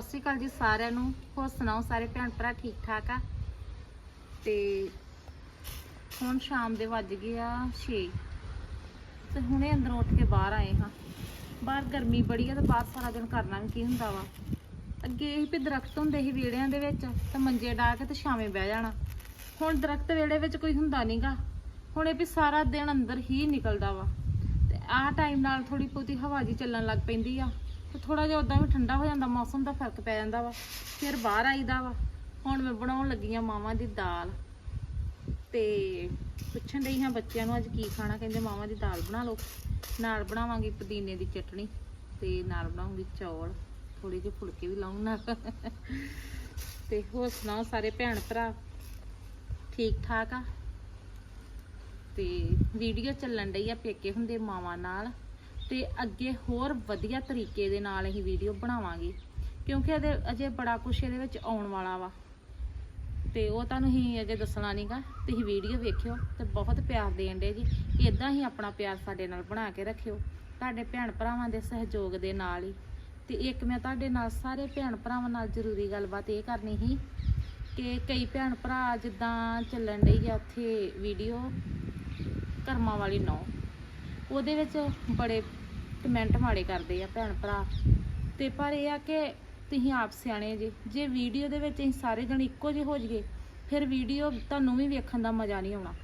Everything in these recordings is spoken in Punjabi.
ਸਤਿ ਸ਼੍ਰੀ ਅਕਾਲ ਜੀ ਸਾਰਿਆਂ ਨੂੰ। ਹੋਰ ਸੁਣਾਓ ਸਾਰੇ ਭੈਣ ਭਰਾ, ਠੀਕ ਠਾਕ ਆ? ਤੇ ਹੁਣ ਸ਼ਾਮ ਦੇ ਵੱਜ ਗਏ ਆ 6 ਤੇ ਹੁਣੇ ਅੰਦਰੋਂ ਉੱਠ ਕੇ ਬਾਹਰ ਆਏ ਹਾਂ। ਬਾਹਰ ਗਰਮੀ ਬੜੀ ਆ ਤੇ ਬਾਹਰ ਸਾਰਾ ਦਿਨ ਕਰਨਾ ਵੀ ਕੀ ਹੁੰਦਾ ਵਾ। ਅੱਗੇ ਇਹ ਵੀ ਦਰਖਤ ਹੁੰਦੇ ਸੀ ਵਿਹੜਿਆਂ ਦੇ ਵਿੱਚ, ਤੇ ਮੰਜੇ ਡਾ ਕੇ ਤੇ ਛਾਵੇਂ ਬਹਿ ਜਾਣਾ। ਹੁਣ ਦਰਖਤ ਵਿਹੜੇ ਵਿੱਚ ਕੋਈ ਹੁੰਦਾ ਨਹੀਂਗਾ ਹੁਣ ਇਹ ਵੀ ਸਾਰਾ ਦਿਨ ਅੰਦਰ ਹੀ ਨਿਕਲਦਾ ਵਾ। ਤੇ ਆਹ ਟਾਈਮ ਨਾਲ ਥੋੜੀ ਬਹੁਤੀ ਹਵਾ ਜੀ ਚੱਲਣ ਲੱਗ ਪੈਂਦੀ ਆ। ਤੇ ਥੋੜਾ ਜਿਹਾ ਉਦਾਂ ਵੀ ਠੰਡਾ ਹੋ ਜਾਂਦਾ, ਮੌਸਮ ਦਾ ਫ਼ਰਕ ਪੈ ਜਾਂਦਾ ਵਾ। ਫਿਰ ਬਾਹਰ ਆਈਦਾ ਵਾ। ਹੁਣ ਮੈਂ ਬਣਾਉਣ ਲੱਗੀ ਆ ਮਾਵਾਂ ਦੀ ਦਾਲ। ਤੇ ਪੁੱਛਣ ਡਈ ਹਾਂ ਬੱਚਿਆਂ ਨੂੰ ਅੱਜ ਕੀ ਖਾਣਾ, ਕਹਿੰਦੇ ਮਾਵਾਂ ਦੀ ਦਾਲ ਬਣਾ ਲਓ। ਨਾਲ ਬਣਾਵਾਂਗੀ ਪੁਦੀਨੇ ਦੀ ਚਟਣੀ ਤੇ ਨਾਲ ਬਣਾਉਂਗੀ ਚੌਲ। ਥੋੜੇ ਜਿਹੇ ਫੁਲਕੇ ਵੀ ਲਾਉਂ ਨਾਲ। ਤੇ ਹੋਰ ਸੁਣਾਓ ਸਾਰੇ ਭੈਣ ਭਰਾ? ਠੀਕ ਠਾਕ ਆ? ਤੇ ਵੀਡੀਓ ਚੱਲਣ ਡਈ ਆ ਪੇਕੇ ਹੁੰਦੇ ਮਾਵਾਂ ਨਾਲ। ਤੇ ਅੱਗੇ ਹੋਰ ਵਧੀਆ ਤਰੀਕੇ ਦੇ ਨਾਲ ਅਸੀਂ ਵੀਡੀਓ ਬਣਾਵਾਂਗੇ, ਕਿਉਂਕਿ ਇਹਦੇ ਅਜੇ ਬੜਾ ਕੁਛ ਇਹਦੇ ਵਿੱਚ ਆਉਣ ਵਾਲਾ ਵਾ। ਤੇ ਉਹ ਤੁਹਾਨੂੰ ਹੀ ਅਜੇ ਦੱਸਣਾ ਨਹੀਂਗਾ ਤੁਸੀਂ ਵੀਡੀਓ ਵੇਖਿਓ ਤੇ ਬਹੁਤ ਪਿਆਰ ਦੇਣ ਦੇ ਜੀ। ਇਦਾਂ ਹੀ ਆਪਣਾ ਪਿਆਰ ਸਾਡੇ ਨਾਲ ਬਣਾ ਕੇ ਰੱਖਿਓ। ਤੁਹਾਡੇ ਭੈਣ ਭਰਾਵਾਂ ਦੇ ਸਹਿਯੋਗ ਦੇ ਨਾਲ ਹੀ। ਤੇ ਇੱਕ ਮੈਂ ਤੁਹਾਡੇ ਨਾਲ ਸਾਰੇ ਭੈਣ ਭਰਾਵਾਂ ਨਾਲ ਜ਼ਰੂਰੀ ਗੱਲਬਾਤ ਇਹ ਕਰਨੀ ਸੀ ਕਿ ਕਈ ਭੈਣ ਭਰਾ ਜਿੱਦਾਂ ਚੱਲਣ ਡਈ ਆ ਉੱਥੇ ਵੀਡੀਓ ਕਰਮਾਂ ਵਾਲੀ ਨੌ। ਉਹਦੇ ਵਿੱਚ ਬੜੇ ਕਮੈਂਟ ਮਾੜੇ ਕਰਦੇ ਆ ਭੈਣ ਭਰਾ। ਤੇ ਪਰ ਇਹ ਆ ਕਿ ਤੁਸੀਂ ਆਪ ਸਿਆਣੇ ਜੇ। ਜੇ ਵੀਡੀਓ ਦੇ ਵਿੱਚ ਅਸੀਂ ਸਾਰੇ ਜਣ ਇੱਕੋ ਜਿਹੇ ਹੋ ਜਾਈਏ, ਫਿਰ ਵੀਡੀਓ ਤੁਹਾਨੂੰ ਵੀ ਵੇਖਣ ਦਾ ਮਜ਼ਾ ਨਹੀਂ ਆਉਣਾ।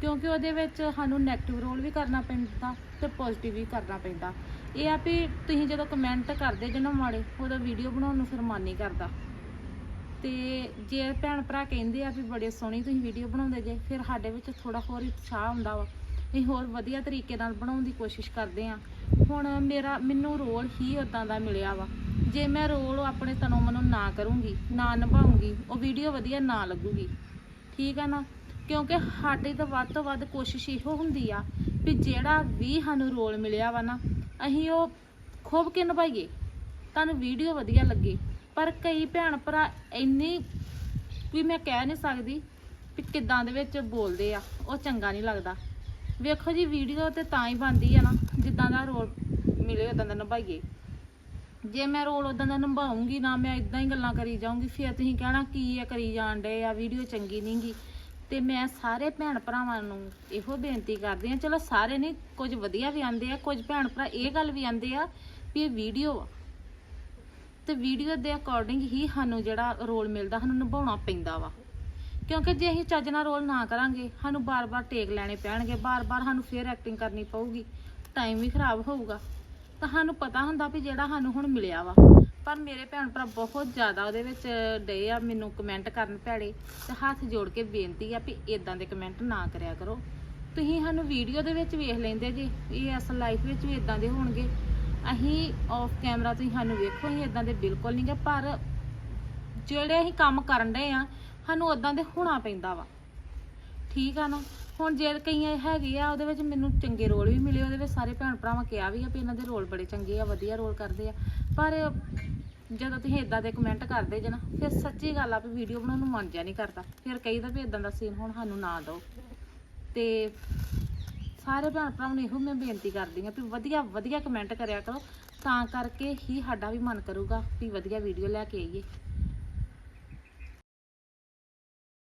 ਕਿਉਂਕਿ ਉਹਦੇ ਵਿੱਚ ਸਾਨੂੰ 네ਗੇਟਿਵ ਰੋਲ ਵੀ ਕਰਨਾ ਪੈਂਦਾ ਤੇ ਪੋਜ਼ਿਟਿਵ ਵੀ ਕਰਨਾ ਪੈਂਦਾ। ਇਹ ਆ ਵੀ ਤੁਸੀਂ ਜਦੋਂ ਕਮੈਂਟ ਕਰਦੇ ਜੇ ਨਾ ਮਾੜੇ, ਉਦੋਂ ਵੀਡੀਓ ਬਣਾਉਣ ਨੂੰ ਫਿਰ ਮਨ ਨਹੀਂ ਕਰਦਾ। ਤੇ ਜੇ ਭੈਣ ਭਰਾ ਕਹਿੰਦੇ ਆ ਵੀ ਬੜੇ ਸੋਹਣੀ ਤੁਸੀਂ ਵੀਡੀਓ ਬਣਾਉਂਦੇ ਜੇ, ਫਿਰ ਸਾਡੇ ਵਿੱਚ ਥੋੜਾ ਹੋਰ ਉਤਸ਼ਾਹ ਹੁੰਦਾ ਵਾ। ਅਸੀਂ ਹੋਰ ਵਧੀਆ ਤਰੀਕੇ ਨਾਲ ਬਣਾਉਣ ਦੀ ਕੋਸ਼ਿਸ਼ ਕਰਦੇ ਆ ਹੁਣ ਮੇਰਾ, ਮੈਨੂੰ ਰੋਲ ਹੀ ਉਦਾਂ ਦਾ ਮਿਲਿਆ ਵਾ। ਜੇ ਮੈਂ ਰੋਲ ਆਪਣੇ ਤਨੋਂ ਮਨੋਂ ਨਾ ਕਰੂੰਗੀ, ਨਾ ਨਿਭਾਉਂਗੀ, ਉਹ ਵੀਡੀਓ ਵਧੀਆ ਨਾ ਲੱਗੂਗੀ। ਠੀਕ ਆ ਨਾ? ਕਿਉਂਕਿ ਸਾਡੀ ਤਾਂ ਵੱਧ ਤੋਂ ਵੱਧ ਕੋਸ਼ਿਸ਼ ਇਹੋ ਹੁੰਦੀ ਆ ਵੀ ਜਿਹੜਾ ਵੀ ਸਾਨੂੰ ਰੋਲ ਮਿਲਿਆ ਵਾ ਨਾ, ਅਸੀਂ ਉਹ ਖੂਬ ਕੇ ਨਿਭਾਈਏ। ਤੁਹਾਨੂੰ ਵੀਡੀਓ ਵਧੀਆ ਲੱਗੇ। ਪਰ ਕਈ ਭੈਣ ਭਰਾ ਇੰਨੀ ਵੀ ਮੈਂ ਕਹਿ ਨਹੀਂ ਸਕਦੀ ਵੀ ਕਿੱਦਾਂ ਦੇ ਵਿੱਚ ਬੋਲਦੇ ਆ, ਉਹ ਚੰਗਾ ਨਹੀਂ ਲੱਗਦਾ। ਵੇਖੋ ਜੀ ਵੀਡੀਓ ਤੇ ਤਾਂ ਹੀ ਬਣਦੀ ਆ ਨਾ, ਜਿੱਦਾਂ ਦਾ ਰੋਲ ਮਿਲੇ ਉਦਾਂ ਦਾ ਨਿਭਾਈਏ। ਜੇ ਮੈਂ ਰੋਲ ਉਦਾਂ ਦਾ ਨਿਭਾਉਂਗੀ ਨਾ, ਮੈਂ ਇਦਾਂ ਹੀ ਗੱਲਾਂ ਕਰੀ ਜਾਊਂਗੀ, ਫਿਰ ਤੁਸੀਂ ਕਹਿਣਾ ਕੀ ਆ ਕਰੀ ਜਾਣ ਡੇ ਆ ਵੀਡੀਓ ਚੰਗੀ ਨਹੀਂਗੀ ਤੇ ਮੈਂ ਸਾਰੇ ਭੈਣ ਭਰਾਵਾਂ ਨੂੰ ਇਹੋ ਬੇਨਤੀ ਕਰਦੀ ਆ, ਚਲੋ ਸਾਰੇ ਨਹੀਂ ਕੁਝ ਵਧੀਆ ਵੀ ਆਂਦੇ ਆ, ਕੁਝ ਭੈਣ ਭਰਾ ਇਹ ਗੱਲ ਵੀ ਆਂਦੇ ਆ ਵੀ ਇਹ ਵੀਡੀਓ ਆ। ਤੇ ਵੀਡੀਓ ਦੇ ਅਕੋਰਡਿੰਗ ਹੀ ਸਾਨੂੰ ਜਿਹੜਾ ਰੋਲ ਮਿਲਦਾ, ਸਾਨੂੰ ਨਿਭਾਉਣਾ ਪੈਂਦਾ ਵਾ। ਕਿਉਂਕਿ ਜੇ ਅਸੀਂ ਚੱਜ ਨਾਲ ਰੋਲ ਨਾ ਕਰਾਂਗੇ, ਸਾਨੂੰ ਬਾਰ-ਬਾਰ ਟੇਕ ਲੈਣੇ ਪੈਣਗੇ, ਬਾਰ-ਬਾਰ ਸਾਨੂੰ ਫੇਰ ਐਕਟਿੰਗ ਕਰਨੀ ਪਊਗੀ ਟਾਈਮ ਵੀ ਖਰਾਬ ਹੋਊਗਾ। ਤਾਂ ਸਾਨੂੰ ਪਤਾ ਹੁੰਦਾ ਵੀ ਜਿਹੜਾ ਸਾਨੂੰ ਹੁਣ ਮਿਲਿਆ ਵਾ। ਪਰ ਮੇਰੇ ਭੈਣ ਭਰਾ ਬਹੁਤ ਜ਼ਿਆਦਾ ਉਹਦੇ ਵਿੱਚ ਡੇ ਆ ਮੈਨੂੰ ਕਮੈਂਟ ਕਰਨ ਭੈੜੇ ਤੇ ਹੱਥ ਜੋੜ ਕੇ ਬੇਨਤੀ ਆ ਵੀ ਇਦਾਂ ਦੇ ਕਮੈਂਟ ਨਾ ਕਰਿਆ ਕਰੋ। ਤੁਸੀਂ ਸਾਨੂੰ ਵੀਡੀਓ ਦੇ ਵਿੱਚ ਵੇਖ ਲੈਂਦੇ ਜੀ ਇਹ ਅਸਲ ਲਾਈਫ ਵਿੱਚ ਵੀ ਇਦਾਂ ਦੇ ਹੋਣਗੇ। ਅਸੀਂ ਆਫ ਕੈਮਰਾ ਤੁਸੀਂ ਸਾਨੂੰ ਵੇਖੋ, ਅਸੀਂ ਇਦਾਂ ਦੇ ਬਿਲਕੁਲ ਨਹੀਂ ਨਹੀਂਗੇ ਪਰ ਜਿਹੜੇ ਅਸੀਂ ਕੰਮ ਕਰਨ ਡਏ ਆ ਸਾਨੂੰ ਉਦਾਂ ਦੇ ਹੋਣਾ ਪੈਂਦਾ ਵਾ। ਠੀਕ ਆ ਨਾ? ਹੁਣ ਜੇ ਕਈਆਂ ਹੈਗੇ ਆ, ਉਹਦੇ ਵਿੱਚ ਮੈਨੂੰ ਚੰਗੇ ਰੋਲ ਵੀ ਮਿਲੇ, ਉਹਦੇ ਵਿੱਚ ਸਾਰੇ ਭੈਣ ਭਰਾਵਾਂ ਕਿਹਾ ਵੀ ਆ ਵੀ ਇਹਨਾਂ ਦੇ ਰੋਲ ਬੜੇ ਚੰਗੇ ਆ, ਵਧੀਆ ਰੋਲ ਕਰਦੇ ਆ। ਪਰ ਜਦੋਂ ਤੁਸੀਂ ਇਦਾਂ ਦੇ ਕਮੈਂਟ ਕਰਦੇ ਜੇ ਨਾ, ਫਿਰ ਸੱਚੀ ਗੱਲ ਆ ਵੀ ਵੀਡੀਓ ਬਣਾਉਣ ਨੂੰ ਮਨ ਜਿਆ ਨਹੀਂ ਕਰਦਾ। ਫਿਰ ਕਹੀਦਾ ਵੀ ਇਦਾਂ ਦਾ ਸੀਨ ਹੁਣ ਸਾਨੂੰ ਨਾ ਦਿਓ। ਤੇ ਸਾਰੇ ਭੈਣ ਭਰਾਵਾਂ ਨੂੰ ਇਹੋ ਮੈਂ ਬੇਨਤੀ ਕਰਦੀ ਆ ਵੀ ਵਧੀਆ ਵਧੀਆ ਕਮੈਂਟ ਕਰਿਆ ਕਰੋ। ਤਾਂ ਕਰਕੇ ਹੀ ਸਾਡਾ ਵੀ ਮਨ ਕਰੂਗਾ ਵੀ ਵਧੀਆ ਵੀਡੀਓ ਲੈ ਕੇ ਆਈਏ।